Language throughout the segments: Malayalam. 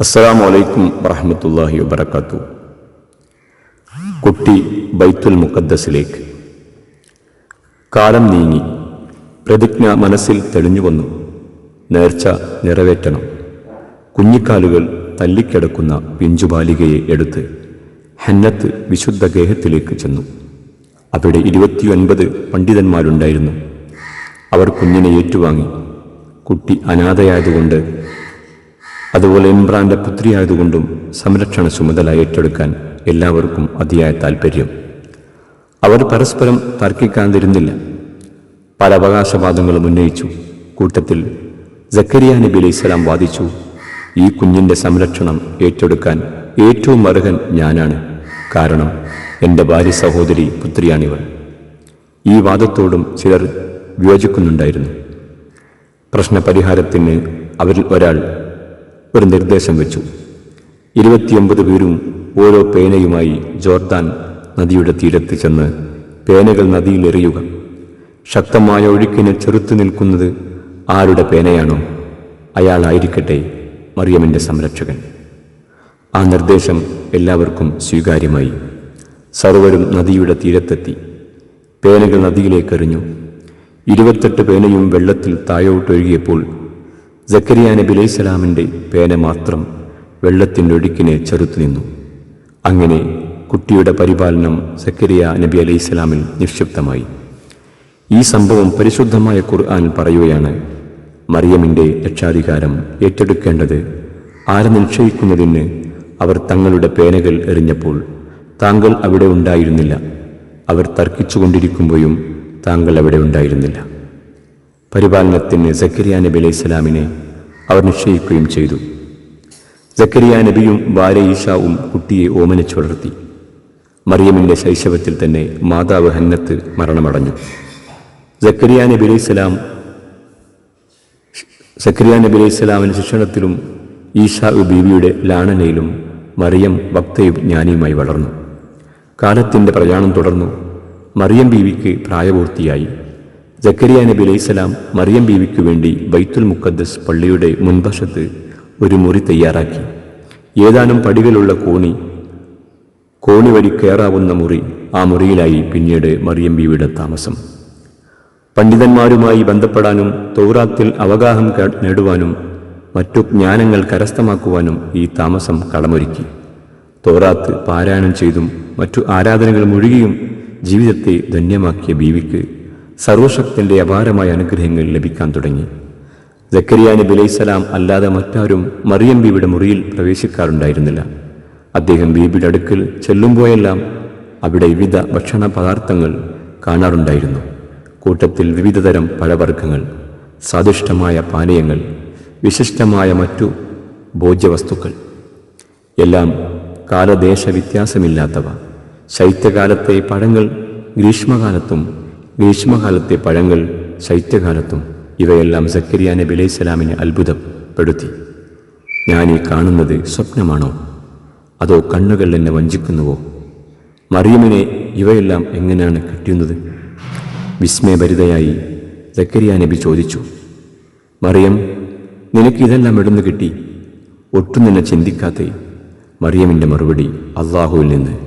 അസ്സലാം വലൈക്കും വറഹമത്തല്ലാഹി വബർക്കാത്തു കുട്ടി ബൈത്തുൽ മുഖദ്ദസിലേക്ക്. കാലം നീങ്ങി. പ്രതിജ്ഞ മനസ്സിൽ തെളിഞ്ഞു വന്നു. നേർച്ച നിറവേറ്റണം. കുഞ്ഞിക്കാലുകൾ തല്ലിക്കിടക്കുന്ന പിഞ്ചുബാലികയെ എടുത്ത് ഹന്നത്ത് വിശുദ്ധ ഗേഹത്തിലേക്ക് ചെന്നു. അവിടെ ഇരുപത്തിയൊൻപത് പണ്ഡിതന്മാരുണ്ടായിരുന്നു. അവർ കുഞ്ഞിനെ ഏറ്റുവാങ്ങി. കുട്ടി അനാഥയായതുകൊണ്ട് അതുപോലെ ഇമ്രാന്റെ പുത്രിയായതുകൊണ്ടും സംരക്ഷണ ചുമതല ഏറ്റെടുക്കാൻ എല്ലാവർക്കും അതിയായ താൽപ്പര്യം അവർ പരസ്പരം തർക്കിക്കാതിരുന്നില്ല. പല അവകാശവാദങ്ങളും ഉന്നയിച്ചു. കൂട്ടത്തിൽ ജക്കരിയ നബി അലൈഹി സ്വലാം വാദിച്ചു ഈ കുഞ്ഞിന്റെ സംരക്ഷണം ഏറ്റെടുക്കാൻ ഏറ്റവും അർഹൻ ഞാനാണ്. കാരണം എന്റെ ഭാര്യ സഹോദരി പുത്രിയാണിവർ ഈ വാദത്തോടും ചിലർ വിയോജിക്കുന്നുണ്ടായിരുന്നു. പ്രശ്നപരിഹാരത്തിന് അവരിൽ ഒരാൾ ഒരു നിർദ്ദേശം വെച്ചു. ഇരുപത്തിയൊമ്പത് പേരും ഓരോ പേനയുമായി ജോർദാൻ നദിയുടെ തീരത്ത് ചെന്ന് പേനകൾ നദിയിൽ എറിയുക. ശക്തമായ ഒഴുക്കിനെ ചെറുത്തു നിൽക്കുന്നത് ആരുടെ പേനയാണോ? അയാളായിരിക്കട്ടെ മറിയമിന്റെ സംരക്ഷകൻ. ആ നിർദ്ദേശം എല്ലാവർക്കും സ്വീകാര്യമായി. സർവരും നദിയുടെ തീരത്തെത്തി. പേനകൾ നദിയിലേക്കെറിഞ്ഞു ഇരുപത്തെട്ട് പേനയും വെള്ളത്തിൽ താഴോട്ടൊഴുകിയപ്പോൾ ജക്കരിയ നബി അലൈഹി സ്വലാമിന്റെ പേന മാത്രം വെള്ളത്തിന്റെ ഒഴുക്കിനെ ചെറുത്തു നിന്നു. അങ്ങനെ കുട്ടിയുടെ പരിപാലനം സക്കരിയ നബി അലൈഹി സ്വലാമിൽ നിക്ഷിപ്തമായി. ഈ സംഭവം പരിശുദ്ധമായ ഖുർആൻ പറയുകയാണ് മറിയമിന്റെ രക്ഷാധികാരം ഏറ്റെടുക്കേണ്ടത് ആരെ നിശ്ചയിക്കുന്നതിന് അവർ തങ്ങളുടെ പേനകൾ എറിഞ്ഞപ്പോൾ താങ്കൾ അവിടെ ഉണ്ടായിരുന്നില്ല. അവർ തർക്കിച്ചുകൊണ്ടിരിക്കുമ്പോഴും താങ്കൾ അവിടെ ഉണ്ടായിരുന്നില്ല. പരിപാലനത്തിന് സക്കരിയ നബി അലൈഹി സ്വലാമിനെ അവർ നിശ്ചയിക്കുകയും ചെയ്തു. സക്കരിയ നബിയും ഭാര്യ ഈഷാവും കുട്ടിയെ ഓമനിച്ചു വളർത്തി മറിയമിന്റെ ശൈശവത്തിൽ തന്നെ മാതാവ് ഹന്നത്ത് മരണമടഞ്ഞു. സക്കരിയ നബി അലൈഹി സ്വലാം സക്കരിയ നബി അലൈഹി സ്വലാമിന്റെ ശിക്ഷണത്തിലും ഈശാ ബീവിയുടെ ലാണനയിലും മറിയം ഭക്തയും ജ്ഞാനിയുമായി വളർന്നു. കാലത്തിന്റെ പ്രയാണം തുടർന്നു. മറിയം ബീവിക്ക് പ്രായപൂർത്തിയായി. ജക്കരിയ നബി അലൈഹിസ്സലാം മറിയം ബീവിക്ക് വേണ്ടി ബൈത്തുൽ മുക്കദ്ദസ് പള്ളിയുടെ മുൻവശത്ത് ഒരു മുറി തയ്യാറാക്കി. ഏതാനും പടികളുള്ള കോണി കോണി വഴി കയറാവുന്ന മുറി ആ മുറിയിലായി പിന്നീട് മറിയം ബീവിയുടെ താമസം. പണ്ഡിതന്മാരുമായി ബന്ധപ്പെടാനും തൗറാത്തിൽ അവഗാഹം നേടുവാനും മറ്റു ജ്ഞാനങ്ങൾ കരസ്ഥമാക്കുവാനും ഈ താമസം കളമൊരുക്കി. തോറാത്ത് പാരായണം ചെയ്തും മറ്റു ആരാധനകൾ മുഴുകിയും ജീവിതത്തെ ധന്യമാക്കിയ ബീവിക്ക് സർവശക്തന്റെ അപാരമായ അനുഗ്രഹങ്ങൾ ലഭിക്കാൻ തുടങ്ങി. ജക്കരിയ നബി അലൈഹിസ്സലാം അല്ലാതെ മറ്റാരും മറിയം ബീവിയുടെ മുറിയിൽ പ്രവേശിക്കാറുണ്ടായിരുന്നില്ല. അദ്ദേഹം ബീബിയുടെ അടുക്കൽ ചെല്ലുമ്പോഴെല്ലാം അവിടെ വിവിധ ഭക്ഷണ പദാർത്ഥങ്ങൾ കാണാറുണ്ടായിരുന്നു. കൂട്ടത്തിൽ വിവിധതരം പഴവർഗങ്ങൾ സ്വാദിഷ്ടമായ പാനീയങ്ങൾ വിശിഷ്ടമായ മറ്റു ഭോജ്യവസ്തുക്കൾ. എല്ലാം കാലദേശ വ്യത്യാസമില്ലാത്തവ ശൈത്യകാലത്തെ പഴങ്ങൾ ഗ്രീഷ്മകാലത്തും ഗ്രീഷ്മകാലത്തെ പഴങ്ങൾ ശൈത്യകാലത്തും ഇവയെല്ലാം സക്കരിയ നബി അലൈഹി സ്വലാമിനെ അത്ഭുതപ്പെടുത്തി. ഞാൻ ഈ കാണുന്നത് സ്വപ്നമാണോ? അതോ കണ്ണുകൾ എന്നെ വഞ്ചിക്കുന്നുവോ? മറിയമിനെ ഇവയെല്ലാം എങ്ങനെയാണ് കിട്ടുന്നത്? വിസ്മയഭരിതയായി സക്കരിയ നബി ചോദിച്ചു. മറിയം നിനക്ക് ഇതെല്ലാം എവിടുന്ന് കിട്ടി? ഒട്ടും നിന്നെ ചിന്തിക്കാത്ത മറിയമിന്റെ മറുപടി അള്ളാഹുവിൽ നിന്ന്.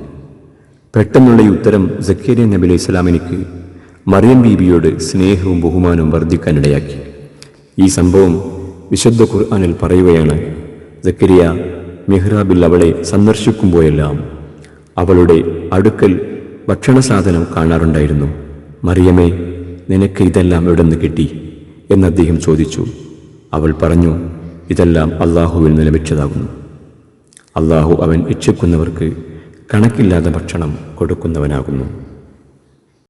പെട്ടെന്നുള്ള ഈ ഉത്തരം സക്കരിയ നബി അലൈഹി സ്വലാമിനിക്ക് മറിയം ബീബിയോട് സ്നേഹവും ബഹുമാനവും വർദ്ധിക്കാനിടയാക്കി. ഈ സംഭവം വിശുദ്ധ ഖുർആാനിൽ പറയുകയാണ് സക്കരിയ മെഹ്റാബിൽ അവളെ സന്ദർശിക്കുമ്പോഴെല്ലാം അവളുടെ അടുക്കൽ ഭക്ഷണ സാധനം കാണാറുണ്ടായിരുന്നു. മറിയമേ നിനക്ക് ഇതെല്ലാം എവിടെ നിന്ന് കിട്ടി? എന്ന് അദ്ദേഹം ചോദിച്ചു. അവൾ പറഞ്ഞു ഇതെല്ലാം അള്ളാഹുവിൽ നിന്ന് ലഭിച്ചതാകുന്നു. അള്ളാഹു അവൻ ഇച്ഛിക്കുന്നവർക്ക് കണക്കില്ലാത്ത ഭക്ഷണം കൊടുക്കുന്നവനാകുന്നു.